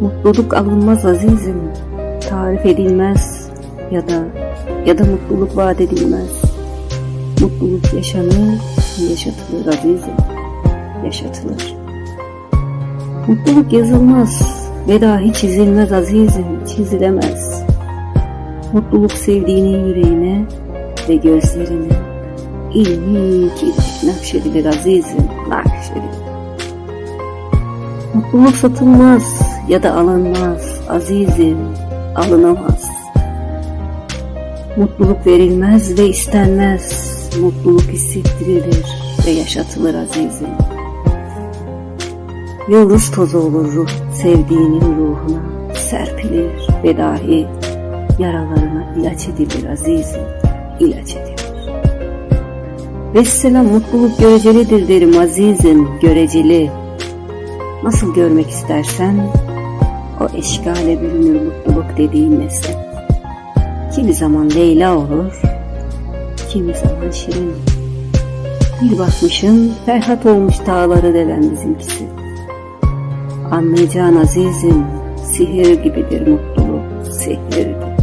Mutluluk alınmaz azizim, tarif edilmez ya da ya da mutluluk vaat edilmez. Mutluluk yaşanır, yaşatılır azizim, yaşatılır. Mutluluk yazılmaz ve dahi çizilmez azizim, çizilemez. Mutluluk sevdiğinin yüreğine ve gözlerine ilmik ilmik nakşedilir azizim, nakşedilir. Mutluluk satılmaz ya da alınmaz azizim, alınamaz. Mutluluk verilmez ve istenmez, mutluluk hissettirilir ve yaşatılır azizim. Yıldız tozu olur ruh sevdiğinin ruhuna, serpilir ve dahi yaralarına ilaç edilir azizim, ilaç edilir. Vesselam mutluluk görecelidir derim azizim, göreceli. Nasıl görmek istersen o eşkale bürünür mutluluk dediğin meslek. Kimi zaman Leyla olur, kimi zaman Şirin. Bir bakmışım Ferhat olmuş dağları delen bizimkisi. Anlayacağın azizim, sihir gibidir mutluluk, sihir.